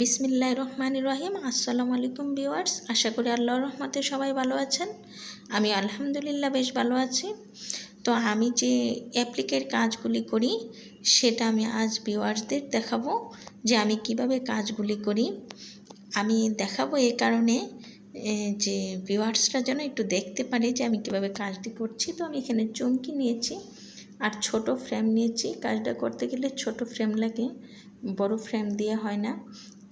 বিসমিল্লাহ রহমান রহিম। আসসালামু আলাইকুম ভিউয়ার্স, আশা করি আল্লাহর রহমতে সবাই ভালো আছেন। আমি আলহামদুলিল্লাহ বেশ ভালো আছি। তো আমি যে অ্যাপ্লিকের কাজগুলি করি, সেটা আমি আজ ভিউয়ার্সদের দেখাবো যে আমি কীভাবে কাজগুলি করি। আমি দেখাবো এ কারণে যে ভিউয়ার্সরা যেন একটু দেখতে পারে যে আমি কীভাবে কাজটি করছি। তো আমি এখানে চমকি নিয়েছি আর ছোট ফ্রেম নিয়েছি। কাজটা করতে গেলে ছোট ফ্রেম লাগে, বড় ফ্রেম দিয়ে হয় না।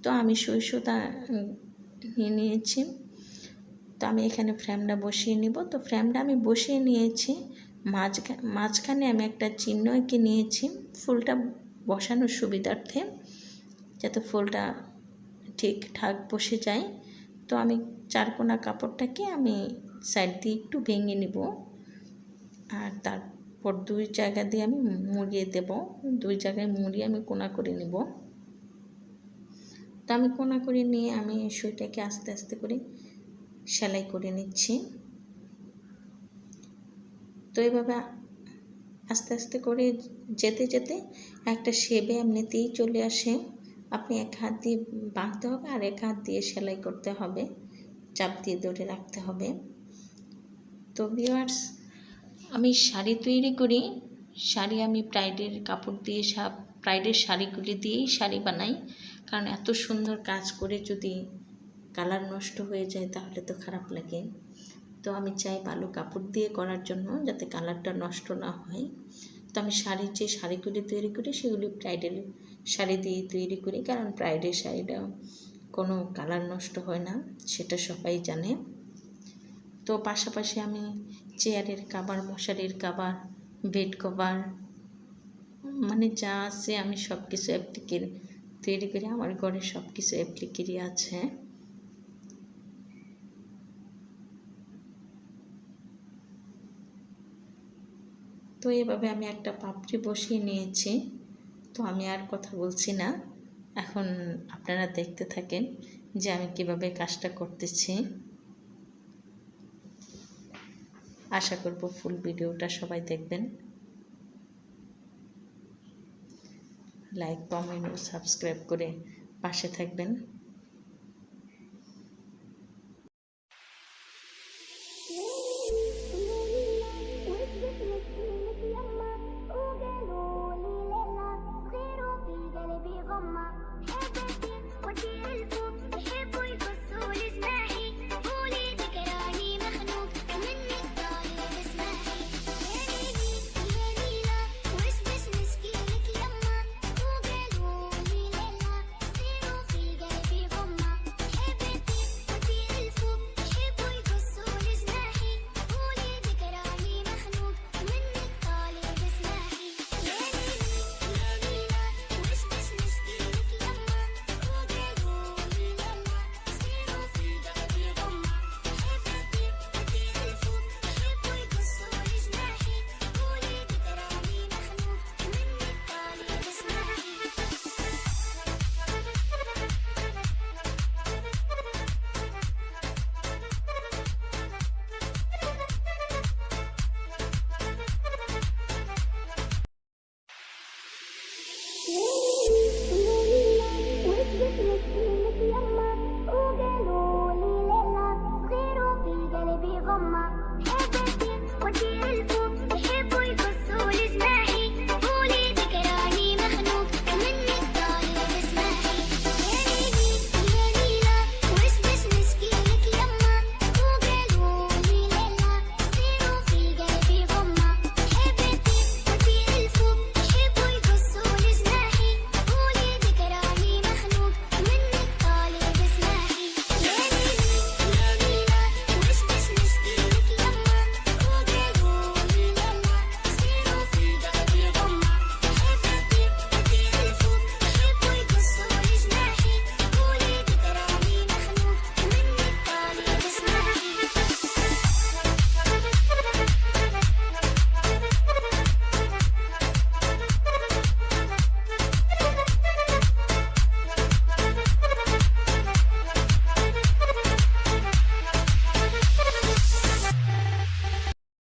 তো আমি সুই নিয়ে নিয়েছি। তো আমি এখানে ফ্রেমটা বসিয়ে নিব। তো ফ্রেমটা আমি বসিয়ে নিয়েছি। মাঝখানে মাঝখানে আমি একটা চিহ্ন এঁকে নিয়েছি ফুলটা বসানোর সুবিধার্থে, যাতে ফুলটা ঠিকঠাক বসে যায়। তো আমি চারকোনা কাপড়টাকে আমি সাইড দিয়ে একটু ভেঙে নিব। আর তারপর দুই জায়গা দিয়ে আমি মুড়িয়ে দেব। দুই জায়গায় মুড়িয়ে আমি কোনা করে নিব। তো আমি কোনা করে নিয়ে আমি সুইটাকে আস্তে আস্তে করে সেলাই করে নিচ্ছি। তো এভাবে আস্তে আস্তে করে যেতে যেতে একটা শেপে এমনিতেই চলে আসে। আপনি এক হাত দিয়ে বাঁধতে হবে আর এক হাত দিয়ে সেলাই করতে হবে, চাপ দিয়ে ধরে রাখতে হবে। তো ভিউয়ার্স, আমি শাড়ি তৈরি করি। শাড়ি আমি প্রাইডের কাপড় দিয়ে সব প্রাইডের শাড়িগুলি দিয়েই শাড়ি বানাই। কারণ এত সুন্দর কাজ করে যদি কালার নষ্ট হয়ে যায় তাহলে তো খারাপ লাগে। তো আমি চাই ভালো কাপড় দিয়ে করার জন্য যাতে কালারটা নষ্ট না হয়। তো আমি শাড়ির যে শাড়িগুলি তৈরি করি সেগুলি ব্রাইডাল শাড়ি দিয়ে তৈরি করি কারণ ব্রাইডের শাড়িটা কোনো কালার নষ্ট হয় না, সেটা সবাই জানে। তো পাশাপাশি আমি চেয়ারের কাবার, মশারির কাবার, বেড কভার মানে যা আছে আমি সব কিছু অ্যাপ্লিকের তৈরি করি আমার ঘরে সব কিছু অ্যাপ্লিকেরই আছে। তো এভাবে আমি একটা পাপড়ি বসিয়ে নিয়েছি। তো আমি আর কথা বলছি না। এখন আপনারা দেখতে থাকেন যে আমি কীভাবে কাজটা করতেছি। আশা করব ফুল ভিডিওটা সবাই দেখবেন। লাইক কমেন্ট ও সাবস্ক্রাইব করে পাশে থাকবেন।